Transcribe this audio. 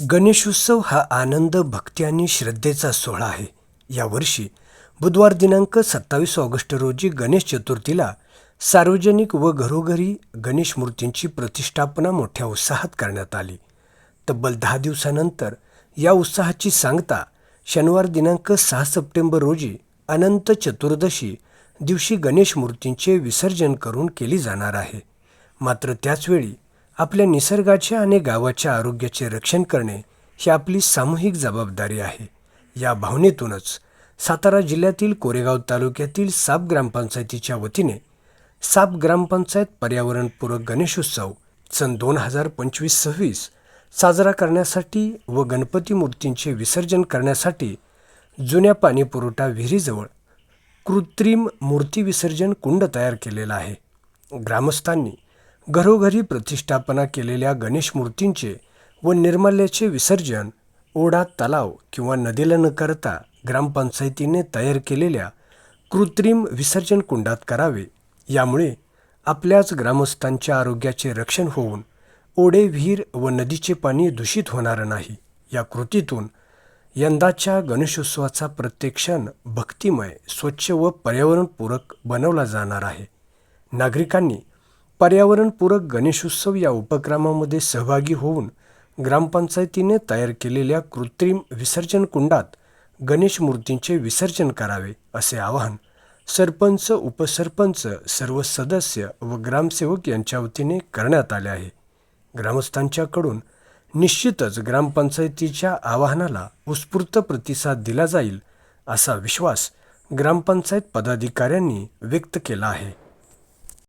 गणेशोत्सव हा आनंद भक्ती आणि श्रद्धेचा सोहळा आहे. यावर्षी बुधवार दिनांक सत्तावीस ऑगस्ट रोजी गणेश चतुर्थीला सार्वजनिक व घरोघरी गणेश मूर्तींची प्रतिष्ठापना मोठ्या उत्साहात करण्यात आली. तब्बल दहा दिवसानंतर या उत्साहाची सांगता शनिवार दिनांक सहा सप्टेंबर रोजी अनंत चतुर्दशी दिवशी गणेश मूर्तींचे विसर्जन करून केली जाणार आहे. मात्र त्याचवेळी आपल्या निसर्गाच्या आणि गावाच्या आरोग्याचे रक्षण करणे ही आपली सामूहिक जबाबदारी आहे. या भावनेतूनच सातारा जिल्ह्यातील कोरेगाव तालुक्यातील साप ग्रामपंचायतीच्या वतीने साप ग्रामपंचायत पर्यावरणपूरक गणेशोत्सव सन दोन हजार पंचवीस सव्वीस साजरा करण्यासाठी व गणपती मूर्तींचे विसर्जन करण्यासाठी जुन्या पाणीपुरवठा विहिरीजवळ कृत्रिम मूर्ती विसर्जन कुंड तयार केलेला आहे. ग्रामस्थांनी घरोघरी प्रतिष्ठापना केलेल्या गणेश मूर्तींचे व निर्माल्याचे विसर्जन ओढा तलाव किंवा नदीला न करता ग्रामपंचायतीने तयार केलेल्या कृत्रिम विसर्जन कुंडात करावे. यामुळे आपल्याच ग्रामस्थांच्या आरोग्याचे रक्षण होऊन ओढे विहीर व नदीचे पाणी दूषित होणार नाही. या कृतीतून यंदाच्या गणेशोत्सवाचा प्रत्येक क्षण भक्तिमय स्वच्छ व पर्यावरणपूरक बनवला जाणार आहे. नागरिकांनी पर्यावरणपूरक गणेशोत्सव या उपक्रमामध्ये सहभागी होऊन ग्रामपंचायतीने तयार केलेल्या कृत्रिम विसर्जन कुंडात गणेश मूर्तींचे विसर्जन करावे असे आवाहन सरपंच उपसरपंच सर्व सदस्य व ग्रामसेवक यांच्या वतीने करण्यात आले आहे. ग्रामस्थांच्याकडून निश्चितच ग्रामपंचायतीच्या आवाहनाला उत्स्फूर्त प्रतिसाद दिला जाईल असा विश्वास ग्रामपंचायत पदाधिकाऱ्यांनी व्यक्त केला आहे.